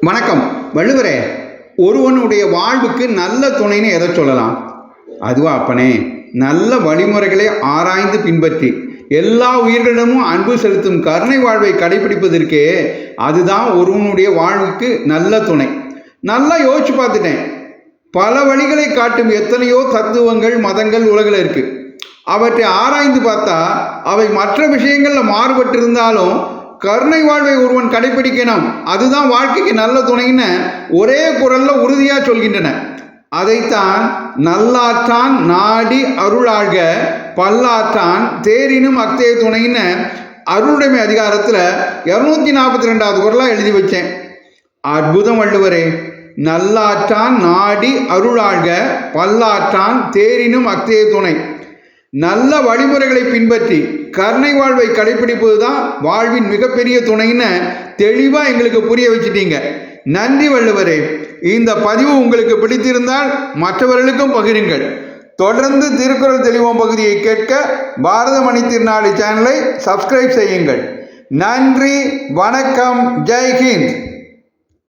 வணக்கம். வள்ளுவரே ஒருவனுடைய வாழ்வுக்கு நல்ல துணைன்னு எதை சொல்லலாம்? அதுவா அப்பனே நல்ல வழிமுறைகளை ஆராய்ந்து பின்பற்றி எல்லா உயிர்களிடமும் அன்பு செலுத்தும் கருணை வாழ்வை கடைபிடிப்பதற்கே அதுதான் ஒருவனுடைய வாழ்வுக்கு நல்ல துணை. நல்லா யோசிச்சு பார்த்துட்டேன். பல வழிகளை காட்டும் எத்தனையோ தத்துவங்கள் மதங்கள் உலகில் இருக்கு. அவற்றை ஆராய்ந்து பார்த்தா அவை மற்ற விஷயங்களில் மாறுபட்டிருந்தாலும் கருணை வாழ்வை ஒருவன் கடைபிடிக்கணும் அதுதான் வாழ்க்கைக்கு நல்ல துணைன்னு ஒரே குரல்ல உறுதியாக சொல்கின்றன. அதைத்தான் நல்லாற்றான் நாடி அருளாழ்க பல்லாற்றான் தேரினும் அக்தே துணைன்னு அருளுடைமை அதிகாரத்தில் இரநூத்தி நாற்பத்தி ரெண்டாவது குரலாக எழுதி வச்சேன். அற்புதம் வள்ளுவரே நல்லாற்றான் நாடி அருளாழ்க பல்லாற்றான் தேரினும் அக்தே துணை. நல்ல வழிமுறைகளை பின்பற்றி கருணை வாழ்வை கடைபிடிப்பது தான் வாழ்வின் மிகப்பெரிய துணைன்னு தெளிவாக எங்களுக்கு புரிய வச்சிட்டீங்க. நன்றி வள்ளுவரே. இந்த பதிவு உங்களுக்கு பிடித்திருந்தால் மற்றவர்களுக்கும் பகிருங்கள். தொடர்ந்து திருக்குறள் தெளிவோம் பகுதியை கேட்க பாரத மணி திருநாளி சேனலை சப்ஸ்கிரைப் செய்யுங்கள். நன்றி வணக்கம் ஜெய்ஹிந்த்